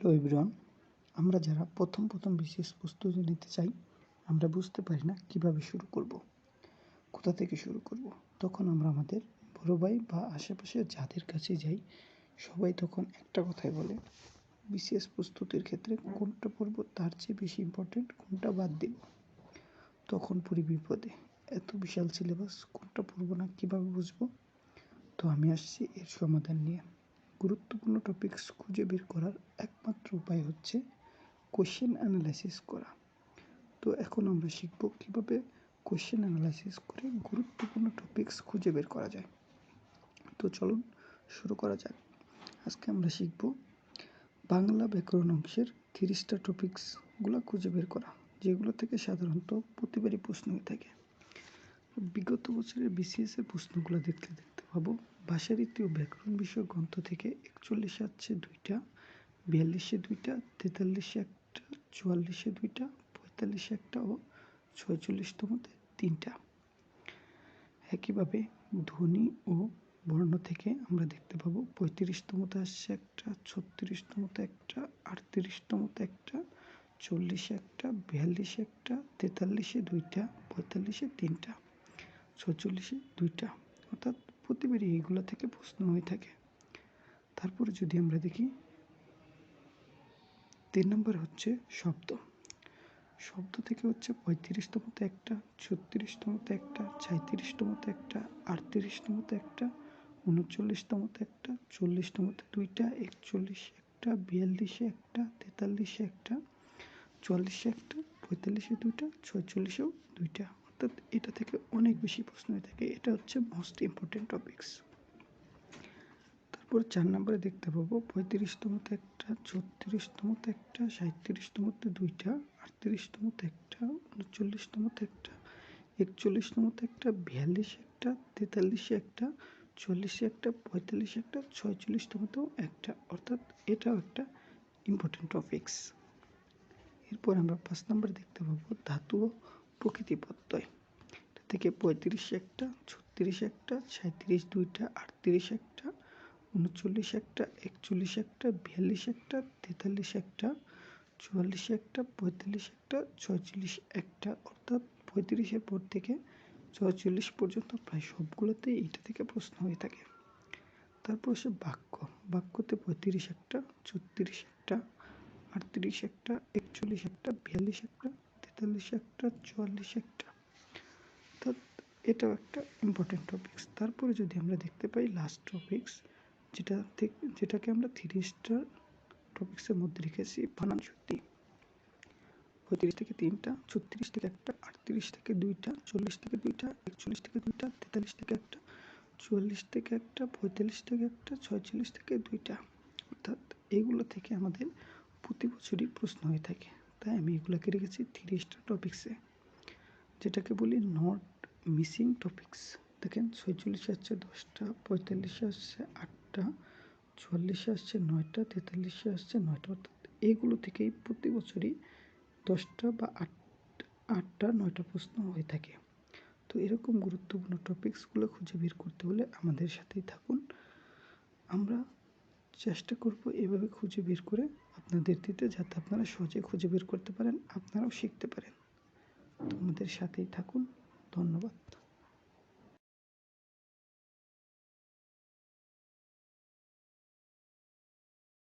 Hello everyone, আমরা যারা প্রথম প্রথম বিশেষ প্রস্তুতি নিতে চাই, আমরা বুঝতে পারি না কীভাবে শুরু করব, কোথা থেকে শুরু করব। তখন আমরা আমাদের বড় ভাই বা আশেপাশে যাদের কাছে যাই, সবাই তখন একটা কথাই বলে, বিশেষ প্রস্তুতির ক্ষেত্রে কোনটা পড়ব তার চেয়ে বেশি ইম্পর্টেন্ট কোনটা বাদ দেব। তখন পড়ি বিপদে এত বিশাল সিলেবাস কোনটা পড়ব না কীভাবে বুঝব, তো আমি আসছি এর সমাধান নিয়ে। গুরুত্বপূর্ণ টপিকস খুঁজে বের করার একমাত্র উপায় হচ্ছে কোশ্চেন অ্যানালাইসিস করা। তো এখন আমরা শিখব কীভাবে কোশ্চেন অ্যানালাইসিস করে গুরুত্বপূর্ণ টপিকস খুঁজে বের করা যায়। তো চলুন শুরু করা যাক। আজকে আমরা শিখব বাংলা ব্যাকরণ অংশের স্টার টপিকসগুলো খুঁজে বের করা, যেগুলো থেকে সাধারণত প্রতিবারই প্রশ্ন হয়ে থাকে। বিগত বছরের বিসিএসের প্রশ্নগুলো দেখতে দেখতে পাবো ভাষারীতি ও ব্যাকরণ বিষয়ক গ্রন্থ থেকে একচল্লিশে আছে দুইটা, বিয়াল্লিশে দুইটা, তেতাল্লিশে একটা, চুয়াল্লিশে দুইটা, পঁয়তাল্লিশে একটা ও ছয়চল্লিশতমতে তিনটা। একইভাবে ধ্বনি ও বর্ণ থেকে আমরা দেখতে পাবো পঁয়ত্রিশতমতে আসছে একটা ছত্রিশতমতে একটা আটত্রিশতমতে একটা, চল্লিশে একটা, বিয়াল্লিশে একটা, তেতাল্লিশে দুইটা, পঁয়তাল্লিশে তিনটা, ছচল্লিশে দুইটা। অর্থাৎ প্রতিবারই এইগুলো থেকে প্রশ্ন হয়ে থাকে। তারপরে যদি আমরা দেখি, তিন নম্বর হচ্ছে শব্দ। শব্দ থেকে হচ্ছে পঁয়ত্রিশতমতে একটা ছত্রিশতমতে একটা ছাঁত্রিশতমতে একটা আটত্রিশতমতে একটা উনচল্লিশতমতে একটা চল্লিশতমতে দুইটা, একচল্লিশ একটা, বিয়াল্লিশে একটা, তেতাল্লিশে একটা, চুয়াল্লিশে একটা, পঁয়তাল্লিশে দুইটা, ছয়চল্লিশেও দুইটা। অর্থাৎ এটা থেকে অনেক বেশি প্রশ্ন হয়ে থাকে। এটা হচ্ছে মোস্ট ইম্পর্টেন্ট টপিকস তারপর চার নম্বরে দেখতে পাবো পঁয়ত্রিশতমতে একটা ছত্রিশতমতে একটা সাঁত্রিশতমতে দুইটা আটত্রিশতমতে একটা উনচল্লিশতমতে একটা একচল্লিশতমতে একটা, বিয়াল্লিশে একটা, তেতাল্লিশে একটা চল্লিশে একটা, পঁয়তাল্লিশে একটা ছয়চল্লিশতমতেও একটা। অর্থাৎ এটাও একটা ইম্পর্টেন্ট টপিকস এরপর আমরা পাঁচ নম্বরে দেখতে পাবো, ধাতু প্রকৃতি প্রত্যয় এটা থেকে পঁয়ত্রিশ একটা, ছত্রিশ একটা সাঁত্রিশ দুইটা, আটত্রিশ একটা, উনচল্লিশ একটা, একচল্লিশ একটা, বিয়াল্লিশ একটা, তেতাল্লিশ একটা, চুয়াল্লিশ একটা, পঁয়তাল্লিশ একটা, ছয়চল্লিশ একটা। অর্থাৎ পঁয়ত্রিশের পর থেকে ছয়চল্লিশ পর্যন্ত প্রায় সবগুলোতেই এটা থেকে প্রশ্ন হয়ে থাকে। তারপর সে বাক্য। বাক্যতে পঁয়ত্রিশ একটা, ছত্রিশ একটা, আটত্রিশ একটা, একচল্লিশ একটা, বিয়াল্লিশ একটা তেতাল্লিশ একটা, চুয়াল্লিশ একটা। অর্থাৎ এটাও একটা ইম্পর্টেন্ট টপিক্স তারপরে যদি আমরা দেখতে পাই লাস্ট টপিক্স যেটা থেকে যেটাকে আমরা স্টার টপিক্সের মধ্যে রেখেছি বানান শুদ্ধি পঁয়ত্রিশ থেকে তিনটা, ছত্রিশ থেকে একটা, আটত্রিশ থেকে দুইটা, চল্লিশ থেকে দুইটা, একচল্লিশ থেকে দুইটা, তেতাল্লিশ থেকে একটা, চুয়াল্লিশ থেকে একটা, পঁয়তাল্লিশ থেকে একটা, ছয়চল্লিশ থেকে দুইটা। অর্থাৎ এগুলো থেকে আমাদের প্রতি বছরই প্রশ্ন হয়ে থাকে। তাই আমি এগুলোকে রেখেছি থ্রি স্টার টপিক্সে যেটাকে বলি নট মিসিং টপিক্স দেখেন ছয়চল্লিশে আসছে দশটা, পঁয়তাল্লিশে আসছে আটটা, চুয়াল্লিশে আসছে নয়টা, তেতাল্লিশে আসছে নয়টা। অর্থাৎ এইগুলো থেকেই প্রতি বছরই দশটা বা আট, আটটা, নয়টা প্রশ্ন হয়ে থাকে। তো এরকম গুরুত্বপূর্ণ টপিকসগুলো খুঁজে বের করতে হলে আমাদের সাথেই থাকুন। আমরা চেষ্টা করব এভাবে খুঁজে বের করে আপনাদের দিতে যাতে আপনারা সহজে খুঁজে বের করতে পারেন, আপনারাও শিখতে পারেন। আমাদের সাথেই থাকুন। ধন্যবাদ।